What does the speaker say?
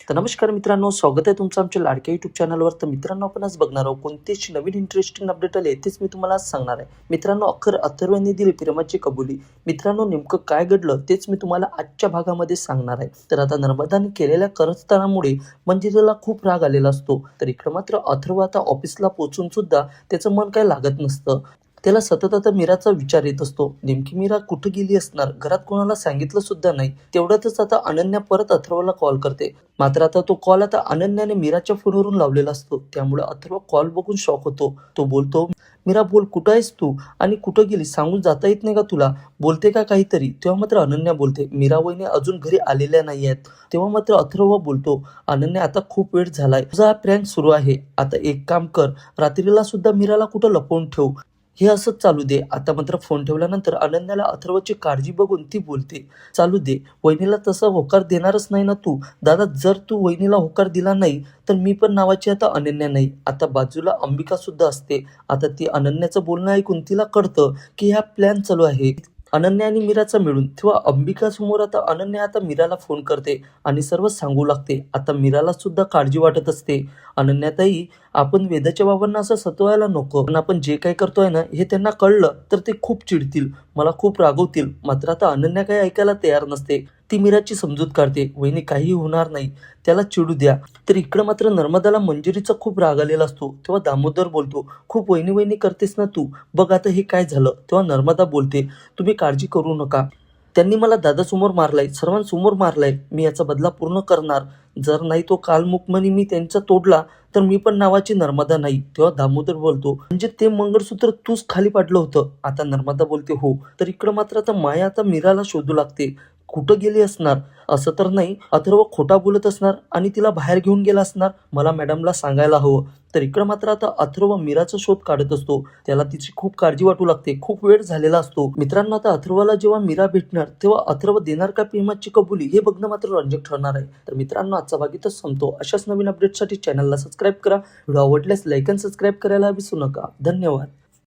तर नमस्कार मित्रांनो स्वागत आहे तुमचं आमच्या लाडक्या युट्यूब चॅनलवर तर मित्रांनो आपण आज बघणार आहोत कोणतेच नवीन इंटरेस्टिंग अपडेट आले तेच मी तुम्हाला आज सांगणार आहे. मित्रांनो अखेर अथर्वांनी दिली प्रेमाची कबुली. मित्रांनो नेमकं काय घडलं तेच मी तुम्हाला आजच्या भागामध्ये सांगणार आहे. तर आता नर्मदाने केलेल्या करस्थानामुळे मंजिरीला खूप राग आलेला असतो. तर इकडं मात्र अथर्व आता ऑफिसला पोहोचून सुद्धा त्याचं मन काय लागत नसतं. त्याला सतत आता मीराचा विचार येत असतो. नेमकी मीरा कुठं गेली असणार? घरात कोणाला सांगितलं सुद्धा नाही. तेवढ्यातच आता अनन्या परत अथर्वला कॉल करते. मात्र आता तो कॉल आता अनन्याने मीराच्या फोनवरून लावलेला असतो. त्यामुळे अथर्व कॉल बघून शॉक होतो. तो बोलतो मीरा बोल कुठं आहेस तू? आणि कुठं गेली सांगून जाता येत नाही का तुला? बोलते का काहीतरी? तेव्हा मात्र अनन्या बोलते मीरा वहिनी अजून घरी आलेल्या नाही आहेत. तेव्हा मात्र अथर्व बोलतो अनन्या आता खूप वेळ झालाय. तुझा हा प्रँक सुरू आहे. आता एक काम कर. रात्रीला सुद्धा मीराला कुठं लपवून ठेव. हे असंच चालू दे. आता मात्र फोन ठेवल्यानंतर अनन्याला अथर्वची काळजी बघून ती बोलते चालू दे. वहिनीला तसा होकार देणारच नाही ना तू? दादा जर तू वहिनीला होकार दिला नाही तर मी पण नावाची आता अनन्या नाही. आता बाजूला अंबिका सुद्धा असते. आता ती अनन्याचं बोलणं ऐकून तिला कळतं की ह्या प्लॅन चालू आहे. अनन्या आणि मीराचा मिळून. तेव्हा अंबिका समोर आता अनन्या आता मीराला फोन करते आणि सर्व सांगू लागते. आता मीराला सुद्धा काळजी वाटत असते. अनन्याताई आपण वेदाच्या बाबांना असं सतवायला नको. पण आपण जे काय करतोय ना हे त्यांना कळलं तर ते खूप चिडतील मला खूप रागवतील. मात्र आता अनन्या काही ऐकायला तयार नसते. ती मीराची समजूत काढते. वहिनी काही होणार नाही. त्याला चिडू द्या. तर इकडं मात्र नर्मदाला मंजिरीचा खूप राग आलेला असतो. तेव्हा दामोदर बोलतो खूप वहिनी वहिनी करतेस ना तू? बघ आता हे काय झालं. तेव्हा नर्मदा बोलते तुम्ही काळजी करू नका. त्यांनी मला दादासमोर मारलाय सर्वांसमोर मारलाय. मी याचा बदला पूर्ण करणार. जर नाही तो कालमुखमनी मी त्यांचा तोडला तर मी पण नावाची नर्मदा नाही. तेव्हा दामोदर बोलतो म्हणजे ते मंगळसूत्र तूच खाली पाडलं होतं. आता नर्मदा बोलते हो. तर इकडं मात्र आता माया आता मीराला शोधू लागते. कुठं गेली असणार? असं तर नाही. अथर्व खोटा बोलत असणार आणि तिला बाहेर घेऊन गेला असणार. मला मॅडमला सांगायला हवं. तर इकडं मात्र आता अथर्व मीराचा शोध काढत असतो. त्याला तिची खूप काळजी वाटू लागते. खूप वेळ झालेला असतो. मित्रांनो आता अथर्वला जेव्हा मीरा भेटणार तेव्हा अथर्व देणार का प्रेमाची कबुली हे बघणं मात्र रंजक ठरणार आहे. तर मित्रांनो आजचा भाग इथं संपतो. अशाच नवीन अपडेटसाठी चॅनलला सबस्क्राईब करा. व्हिडिओ आवडल्यास लाईक आणि सबस्क्राईब करायला विसरू नका. धन्यवाद.